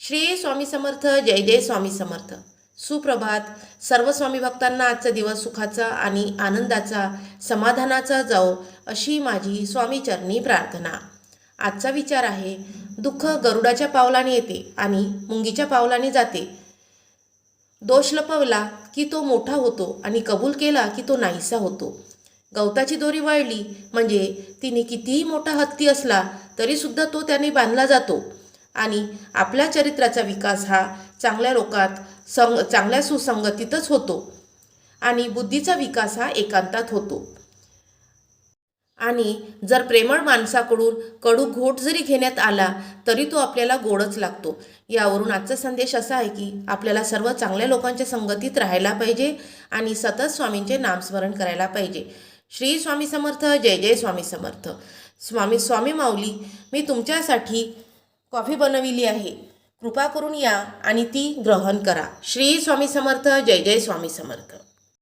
श्री स्वामी समर्थ जय जय स्वामी समर्थ. सुप्रभात. सर्व स्वामी भक्तांना आजचा दिवस सुखाचा आणि आनंदाचा समाधानाचा जाओ अशी माझी स्वामीचरणी प्रार्थना. आजचा विचार आहे दुःख गरुडाच्या पावलाने येते आणि मुंगीच्या पावलाने जाते. दोष लपवला की तो मोठा होतो आणि कबूल केला की तो नाहीसा होतो. गवताची दोरी वळली म्हणजे तिने कितीही मोठा हत्ती असला तरीसुद्धा तो त्याने बांधला जातो. आणि आपल्या चरित्राचा विकास हा चांगल्या लोकात संग चांगल्या सुसंगतीतच होतो. आणि बुद्धीचा विकास हा एकांतात होतो. आणि जर प्रेमळ माणसाकडून कडू घोट जरी घेण्यात आला तरी तो आपल्याला गोडच लागतो. यावरून आजचा संदेश असा आहे की आपल्याला सर्व चांगल्या लोकांच्या संगतीत राहायला पाहिजे आणि सतत स्वामींचे नामस्मरण करायला पाहिजे. श्री स्वामी समर्थ जय जय स्वामी समर्थ. स्वामी स्वामी माऊली मी तुमच्यासाठी कॉफी बनविली आहे. कृपा करून या आणि ती ग्रहण करा. श्री स्वामी समर्थ. जय जय स्वामी समर्थ.